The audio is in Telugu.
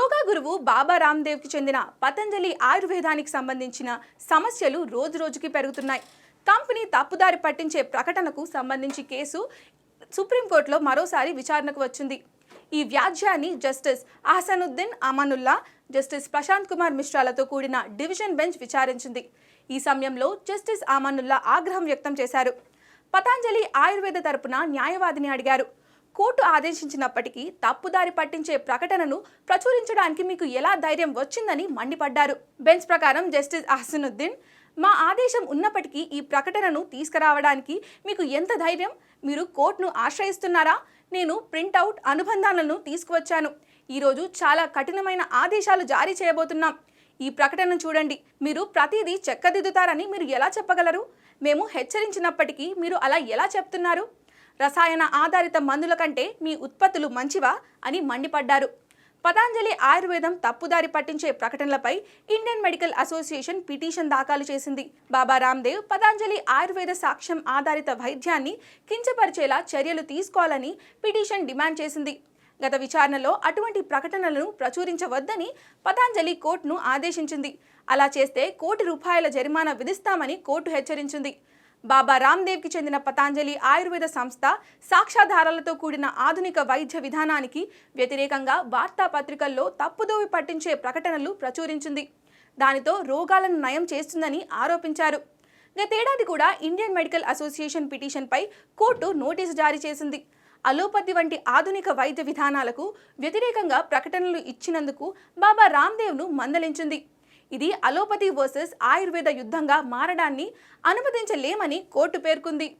యోగా గురువు బాబా రామ్దేవ్కి చెందిన పతంజలి ఆయుర్వేదానికి సంబంధించిన సమస్యలు రోజు రోజుకి పెరుగుతున్నాయి. కంపెనీ తప్పుదారి పట్టించే ప్రకటనకు సంబంధించి కేసు సుప్రీంకోర్టులో మరోసారి విచారణకు వచ్చింది. ఈ వ్యాజ్యాన్ని జస్టిస్ అహసనుద్దీన్ అమానుల్లా జస్టిస్ ప్రశాంత్ కుమార్ మిశ్రాలతో కూడిన డివిజన్ బెంచ్ విచారించింది. ఈ సమయంలో జస్టిస్ అమానుల్లా ఆగ్రహం వ్యక్తం చేశారు. పతాంజలి ఆయుర్వేద తరపున న్యాయవాదిని అడిగారు. కోర్టు ఆదేశించినప్పటికీ తప్పుదారి పట్టించే ప్రకటనను ప్రచురించడానికి మీకు ఎలా ధైర్యం వచ్చిందని మండిపడ్డారు. బెంచ్ ప్రకారం జస్టిస్ అహసనుద్దీన్ మా ఆదేశం ఉన్నప్పటికీ ఈ ప్రకటనను తీసుకురావడానికి మీకు ఎంత ధైర్యం? మీరు కోర్టును ఆశ్రయిస్తున్నారా? నేను ప్రింటౌట్ అనుబంధాలను తీసుకువచ్చాను. ఈరోజు చాలా కఠినమైన ఆదేశాలు జారీ చేయబోతున్నాం. ఈ ప్రకటన చూడండి. మీరు ప్రతిదీ చెక్కదిద్దుతారని మీరు ఎలా చెప్పగలరు? మేము హెచ్చరించినప్పటికీ మీరు అలా ఎలా చెప్తున్నారు? రసాయన ఆధారిత మందుల కంటే మీ ఉత్పత్తులు మంచివా అని మండిపడ్డారు. పతాంజలి ఆయుర్వేదం తప్పుదారి పట్టించే ప్రకటనలపై ఇండియన్ మెడికల్ అసోసియేషన్ పిటిషన్ దాఖలు చేసింది. బాబా రామ్దేవ్ పతాంజలి ఆయుర్వేద సాక్ష్యం ఆధారిత వైద్యాన్ని కించపరిచేలా చర్యలు తీసుకోవాలని పిటిషన్ డిమాండ్ చేసింది. గత విచారణలో అటువంటి ప్రకటనలను ప్రచురించవద్దని పతాంజలి కోర్టును ఆదేశించింది. అలా చేస్తే కోటి రూపాయల జరిమానా విధిస్తామని కోర్టు హెచ్చరించింది. బాబా రామ్దేవ్కి చెందిన పతాంజలి ఆయుర్వేద సంస్థ సాక్ష్యాధారాలతో కూడిన ఆధునిక వైద్య విధానానికి వ్యతిరేకంగా వార్తాపత్రికల్లో తప్పుదోవి పట్టించే ప్రకటనలు ప్రచురించింది. దానితో రోగాలను నయం చేస్తుందని ఆరోపించారు. గతేడాది కూడా ఇండియన్ మెడికల్ అసోసియేషన్ పిటిషన్పై కోర్టు నోటీసు జారీ చేసింది. అలోపతి వంటి ఆధునిక వైద్య విధానాలకు వ్యతిరేకంగా ప్రకటనలు ఇచ్చినందుకు బాబా రామ్దేవ్ను మందలించింది. ఇది అలోపతి వర్సెస్ ఆయుర్వేద యుద్ధంగా మారడాన్ని అనుమతించలేమని కోర్టు పేర్కొంది.